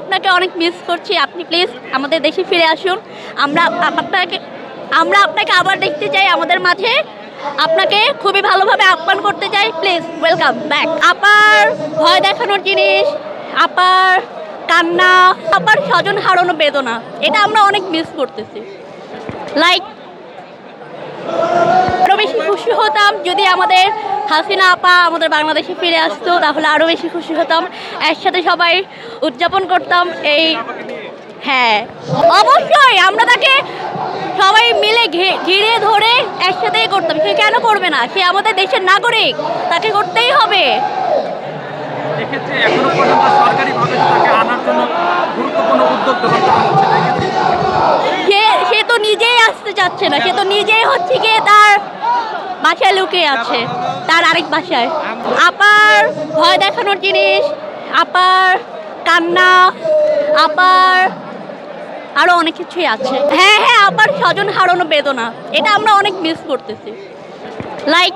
আপনাকে অনেক মিস করছি। আপনি প্লিজ আমাদের দেশে ফিরে আসুন। আমরা আপনাকে আমরা আপনাকে আবার দেখতে চাই আমাদের মাঝে। আপনাকে খুবই ভালোভাবে আহ্বান করতে চাই। প্লিজ ওয়েলকাম ব্যাক আপার ভয় দেখানোর জিনিস, আপার কান্না, আপার স্বজন হারানো বেদনা। এটা আমরা অনেক মিস করতেছি। লাইক আরও বেশি খুশি হতাম যদি আমাদের হাসিনা আপা আমাদের বাংলাদেশে ফিরে আসতো তাহলে আরও বেশি খুশি হতাম। একসাথে সবাই উদযাপন করতাম এই হ্যাঁ। অবশ্যই আমরা তাকে সবাই মিলে ঘিরে ধরে একসাথেই করতাম। সে কেন করবে না? সে আমাদের দেশের নাগরিক তাকে করতেই হবে। সে তো নিজেই আসতে চাচ্ছে না। সে তো নিজেই হচ্ছে গিয়ে তার বাসায় লুকিয়ে আছে, তার আরেক বাসায়। আপার ভয় দেখানোর জিনিস, আপার কান্না, আপার আরও অনেক কিছুই আছে। হ্যাঁ হ্যাঁ আপার স্বজন হারানো বেদনা, এটা আমরা অনেক মিস করতেছি। লাইক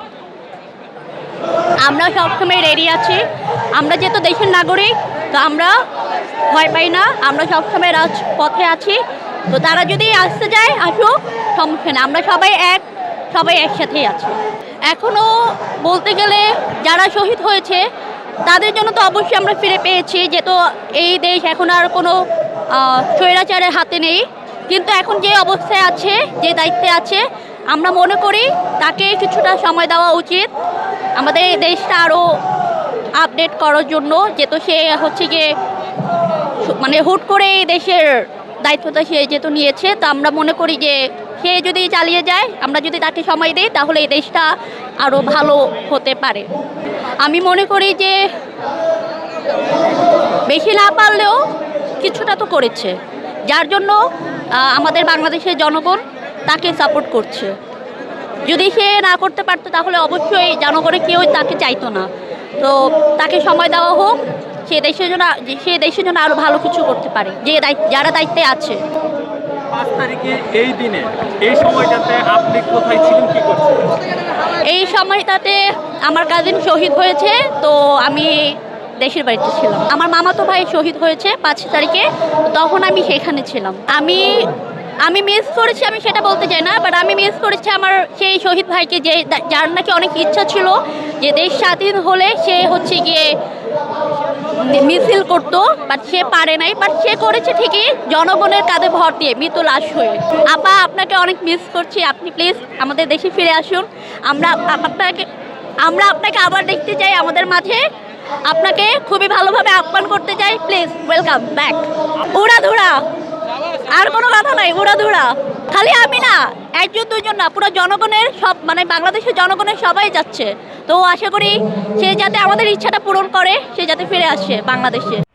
আমরা সবসময় রেডি আছি। আমরা যেহেতু দেশের নাগরিক, তো আমরা ভয় পাই না। আমরা সবসময় রাজপথে আছি। তো তারা যদি আসতে যায়, আসুক, সমস্যা নেই। আমরা সবাই এক। সবাই একসাথেই আছে। এখনও বলতে গেলে যারা শহীদ হয়েছে, তাদের জন্য তো অবশ্যই আমরা ফিরে পেয়েছি যে তো এই দেশ এখন আর কোনো স্বৈরাচারের হাতে নেই। কিন্তু এখন যে অবস্থায় আছে, যে দায়িত্বে আছে, আমরা মনে করি তাকে কিছুটা সময় দেওয়া উচিত। আমাদের এই দেশটা আরও আপডেট করার জন্য যেহেতু সে হচ্ছে গিয়ে মানে হুট করে এই দেশের দায়িত্বটা সে যেহেতু নিয়েছে, তো আমরা মনে করি যে সে যদি চালিয়ে যায়, আমরা যদি তাকে সময় দিই, তাহলে এই দেশটা আরও ভালো হতে পারে। আমি মনে করি যে বেশি না পারলেও কিছুটা তো করেছে। যার জন্য আমাদের বাংলাদেশের জনগণ তাকে সাপোর্ট করছে। যদি সে না করতে পারতো, তাহলে অবশ্যই জনগণের কেউ তাকে চাইতো না। তো তাকে সময় দেওয়া হোক, সে দেশের জন্য, সে দেশের জন্য আরও ভালো কিছু করতে পারে। যে যারা দায়িত্বে আছে। পাঁচ তারিখে এই দিনে, এই সময়টাতে আপনি কোথায় ছিলেন, কি এই সময়টাতে আমার কাজিন শহীদ হয়েছে, তো আমি দেশের বাড়িতে ছিলাম। আমার মামাতো ভাই শহীদ হয়েছে পাঁচ তারিখে, তখন আমি সেখানে ছিলাম। আমি আমি মিস করেছি, আমি সেটা বলতে চাই না বাট আমি মিস করেছি আমার সেই শহীদ ভাইকে যে, যার নাকি অনেক ইচ্ছা ছিল যে দেশ স্বাধীন হলে সে হচ্ছে গিয়ে মিছিল করতো বাট সে পারে নাই বাট সে করেছে ঠিকই, জনগণের কাঁধে ভর দিয়ে মৃত লাশ হয়ে। আপা, আপনাকে অনেক মিস করছি, আপনি প্লিজ আমাদের দেশে ফিরে আসুন। আমরা আপনাকে আমরা আপনাকে আবার দেখতে চাই আমাদের মাঝে। আপনাকে খুবই ভালোভাবে আহ্বান করতে চাই প্লিজ ওয়েলকাম ব্যাক উড়াধুরা আর কোনো কথা নাই, উড়াধুরা। খালি আমি না, একজন দুজন না, পুরো জনগণের সব মানে বাংলাদেশের জনগণের সবাই যাচ্ছে। তো আশা করি সে যাতে আমাদের ইচ্ছাটা পূরণ করে, সে যাতে ফিরে আসে বাংলাদেশে।